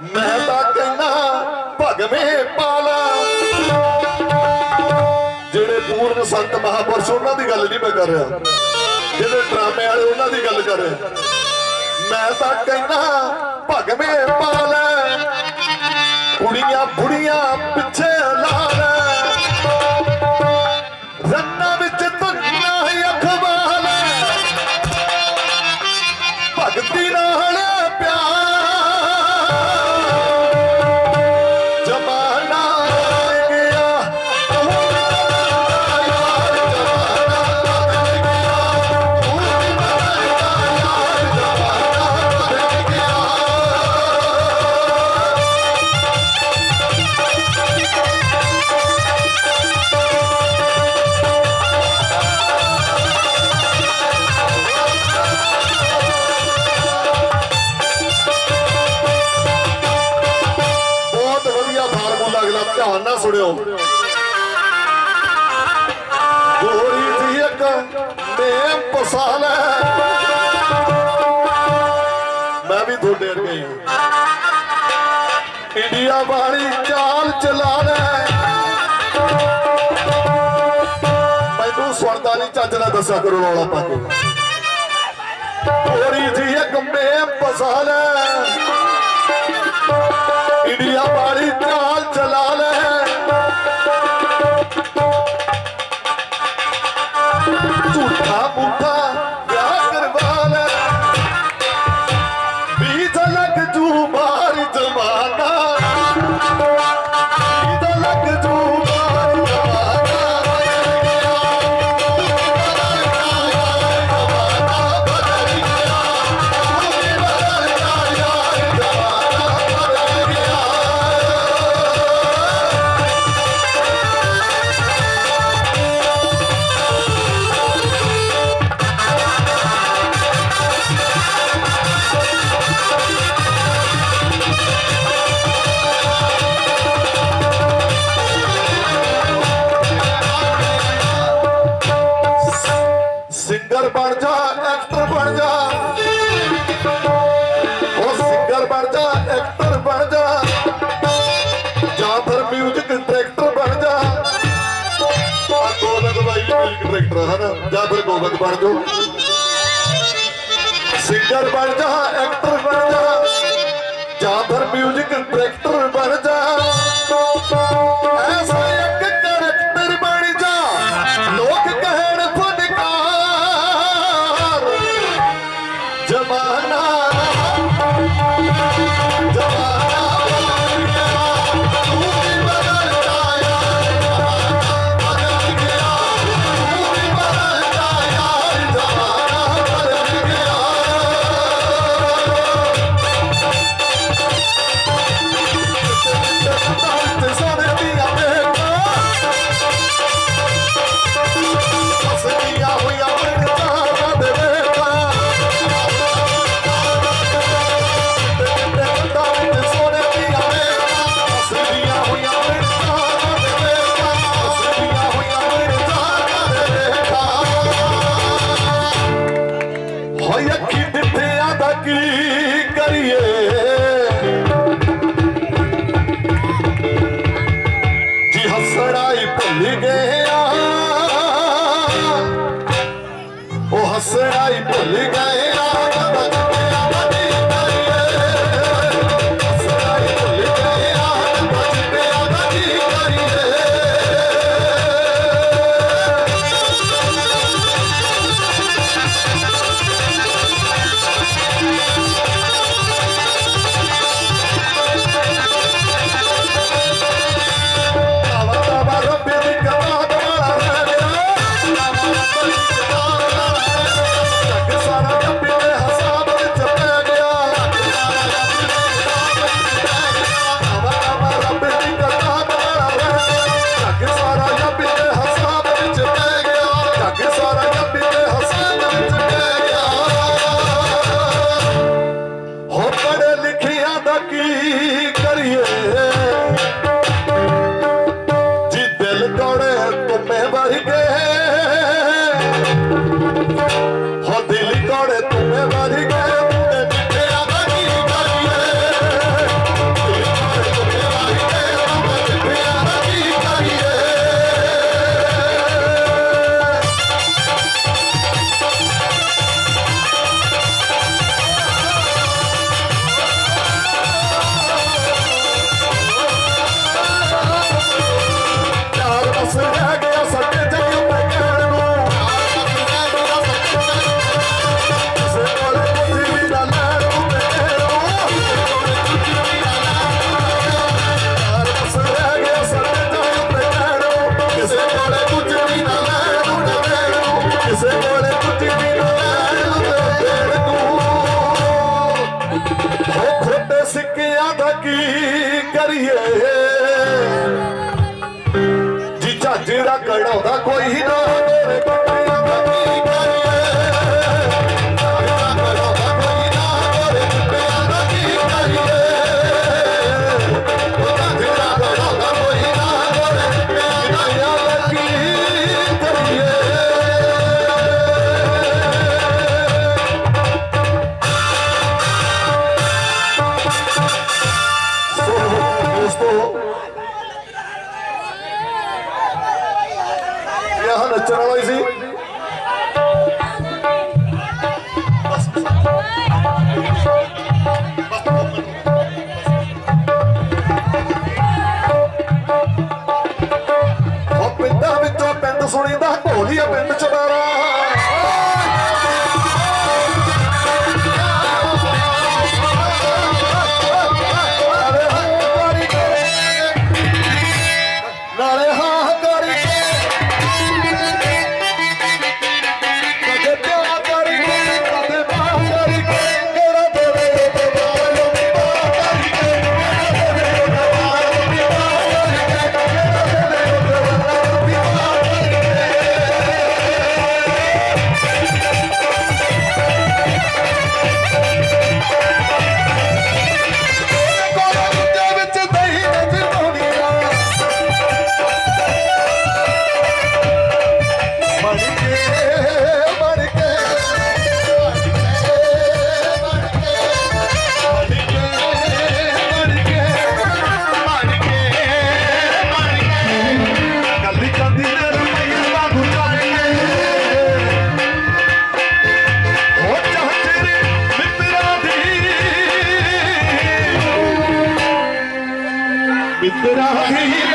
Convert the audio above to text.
ਮੈਂ ਤਾਂ ਕਹਿਣਾ ਭਗਵੇਂ ਪਾਲਾ। ਜਿਹੜੇ ਪੂਰਨ ਸੰਤ ਮਹਾਪੁਰਸ਼, ਉਹਨਾਂ ਦੀ ਗੱਲ ਨਹੀਂ ਮੈਂ ਕਰ ਰਿਹਾ। ਜਿਹੜੇ ਡਰਾਮੇ ਵਾਲੇ, ਉਹਨਾਂ ਦੀ ਗੱਲ ਕਰ ਰਿਹਾ। ਮੈਂ ਤਾਂ ਕਹਿਣਾ ਭਗਵੇਂ ਪਾਲਾ। ਕੁੜੀਆਂ ਬੁੜੀਆਂ ਪਿੱਛੇ ਲਾ ਲੈ। ਧਿਆਨ ਨਾਲ ਸੁਣਿਓ। ਗੋਰੀ ਜੀ ਇੱਕ ਨੇਮ ਪਸਾਲ ਮੈਂ ਵੀ ਤੁਹਾਡੇ ਅੱਗੇ ਹੀ ਹਾਂ। ਇੰਡੀਆ ਵਾਲੀ ਚਾਲ ਚਲਾ ਲੈ ਮੈਨੂੰ ਸੁਣਦਾ ਨਹੀਂ, ਚੱਜ ਨਾਲ ਦੱਸਿਆ ਕਰੋ ਰੌਲਾ ਪਾ ਕੇ। ਗੋਰੀ ਜੀ ਇੱਕ ਨੇਮ ਪਸਾਲ ਇੰਡੀਆ ਵਾਲੀ ਚਾਲ 不怕 ਸਿੰਗਰ ਬਣ ਜਾ, ਐਕਟਰ ਬਣ ਜਾ। ਉਹ ਸਿੰਗਰ ਬਣ ਜਾ, ਐਕਟਰ ਬਣ ਜਾ। ਜਾਂ ਫਿਰ ਮਿਊਜ਼ਿਕ ਡਾਇਰੈਕਟਰ ਬਣ ਜਾ। ਆ ਗੋਬਿੰਦ ਬਾਈ ਮਿਊਜ਼ਿਕ ਡਾਇਰੈਕਟਰ ਹੈ ਜਾਂ ਫਿਰ ਗੋਬਿੰਦ ਬਣ ਜਾ ਸਿੰਗਰ ਬਣ ਜਾ, ਐਕਟਰ ਬਣ ਜਾ। ਜਾਂ ਫਿਰ ਮਿਊਜ਼ਿਕ ਡਾਇਰੈਕਟਰ ਬਣ ਜਾ। গান গাই दोस्तों। यहाँ नचना हुआ इसी ਪਿੰਡ ਸੁਣੀਦਾ ਢੋਲੀਆ ਪਿੰਡ ਚਦਾਰਾ Mitra hai